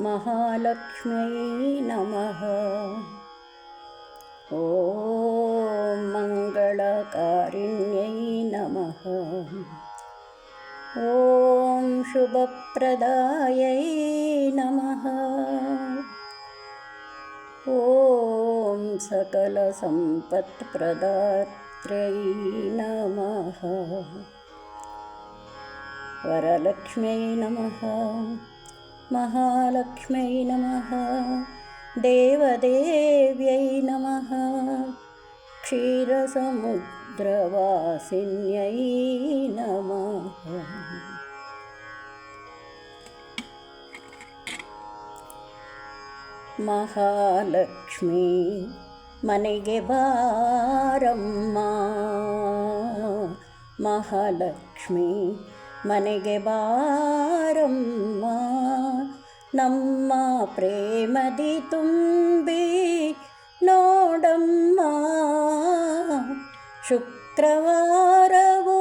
महालक्ष्म्यै नमः। ॐ मङ्गलकारिण्यै नमः। ॐ शुभप्रदायै नमः। ॐ सकलसम्पत्प्रदात्र्यै नमः। वरलक्ष्म्यै नमः महालक्ष्म्यै नमः देवदेव्यै नमः क्षीरसमुद्रवासिन्यै नमः ಮಹಾಲಕ್ಷ್ಮಿ ಮನೆಗೆ ಬಾರಮ್ಮ ಮಹಾಲಕ್ಷ್ಮಿ ಮನೆಗೆ ಬಾರಮ್ಮ, ನಮ್ಮ ಪ್ರೇಮದಿ ತುಂಬಿ ನೋಡಮ್ಮ. ಶುಕ್ರವಾರವು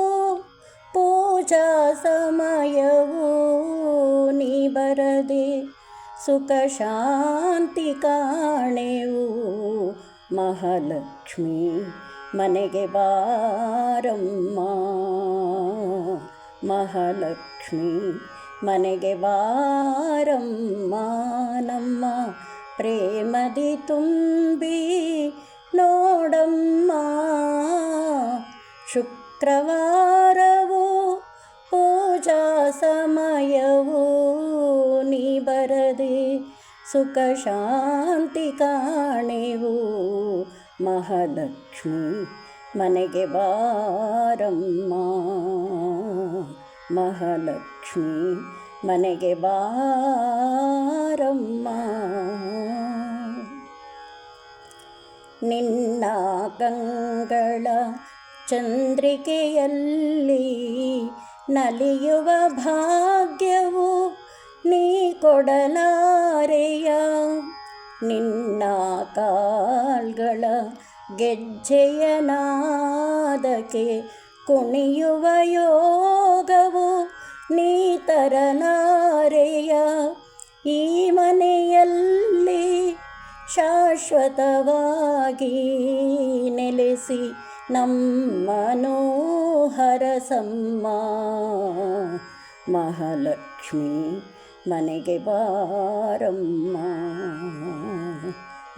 ಪೂಜಾ ಸಮಯವು ನೀ ಬರದೆ ಸುಖ ಶಾಂತಿ ಕಾಣೆವು ಮಹಾಲಕ್ಷ್ಮಿ ಮನೆಗೆ ಬಾರಮ್ಮ. ಮಹಾಲಕ್ಷ್ಮಿ. ಮನೆಗೆ ವಾರಮ್ಮ ನಮ್ಮ ಪ್ರೇಮದಿ ತುಂಬಿ ನೋಡಮ್ಮ. ಶುಕ್ರವಾರವು ಪೂಜಾ ಸಮಯವು ನೀ ಬರದೆ. ಸುಖ ಶಾಂತಿ ಕಾಣೆವು ಮಹಾಲಕ್ಷ್ಮಿ. ಮನೆಗೆ ಬಾರಮ್ಮ. ಮಹಾಲಕ್ಷ್ಮಿ ಮನೆಗೆ ಬಾರಮ್ಮ. ನಿನ್ನ ಕಂಗಳ ಚಂದ್ರಿಕೆಯಲ್ಲಿ ನಲಿಯುವ ಭಾಗ್ಯವು ನೀ ಕೊಡಲಾರೆಯ? ನಿನ್ನ ಕಾಲ್ಗಳ ಗೆಜ್ಜೆಯ ನಾದಕ್ಕೆ ಕುಣಿಯುವ ಯೋಗವು ನೀತರನಾರೆಯ ಈ ಮನೆಯಲ್ಲಿ ಶಾಶ್ವತವಾಗಿ ನೆಲೆಸಿ ನಮ್ಮನು ಹರಸಮ್ಮ. ಮಹಾಲಕ್ಷ್ಮಿ, ಮನೆಗೆ ಬಾರಮ್ಮ.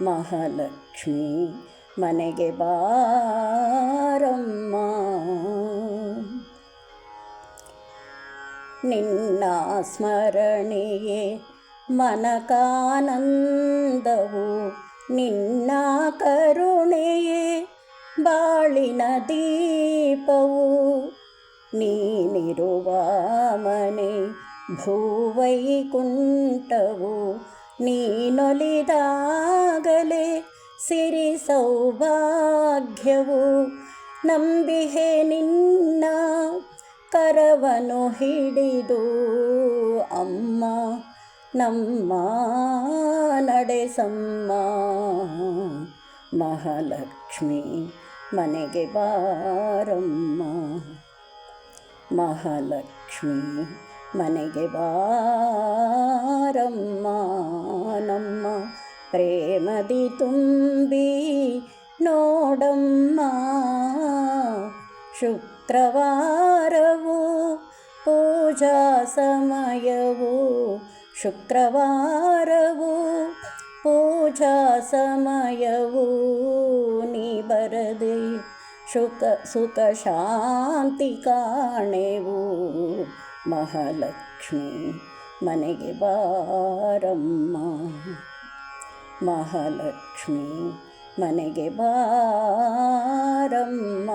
ಮಹಾಲಕ್ಷ್ಮಿ ಮನೆಗೆ ಬಾರಮ್ಮ. ನಿನ್ನ ಸ್ಮರಣೆಯೇ ಮನಕಾನಂದವು. ನಿನ್ನ ಕರುಣೆಯೇ ಬಾಳಿನ ದೀಪವು. ನೀನಿರುವ ಮನೆ ಭೂವೈಕುಂಠವು. ನೀನೊಲಿದಾಗಲೇ ಸಿರಿ ಸೌಭಾಗ್ಯವು ನಂಬಿಹೆ ನಿನ್ನ ಕರವನು ಹಿಡಿದು ಅಮ್ಮ, ನಮ್ಮ ನಡೆಸಮ್ಮ. ಮಹಾಲಕ್ಷ್ಮಿ ಮನೆಗೆ ಬಾರಮ್ಮ. ಮಹಾಲಕ್ಷ್ಮಿ ಮನೆಗೆ ಬಾರಮ್ಮ. ನಮ್ಮ ಪ್ರೇಮದಿ ತುಂಬಿ ನೋಡಮ್ಮ ಶುಕ್ರವಾರವು ಪೂಜಾ ಸಮಯವು ಶುಕ್ರವಾರವು ಪೂಜಾ ಸಮಯವು ನೀ ಬರದೆ ಸುಖ ಸುಖ ಶಾಂತಿ ಕಾಣೆವು ಮಹಾಲಕ್ಷ್ಮಿ ಮನೆಗೆ ಬಾರಮ್ಮ ಮಹಾಲಕ್ಷ್ಮಿ ಮನೆಗೆ ಬಾರಮ್ಮ.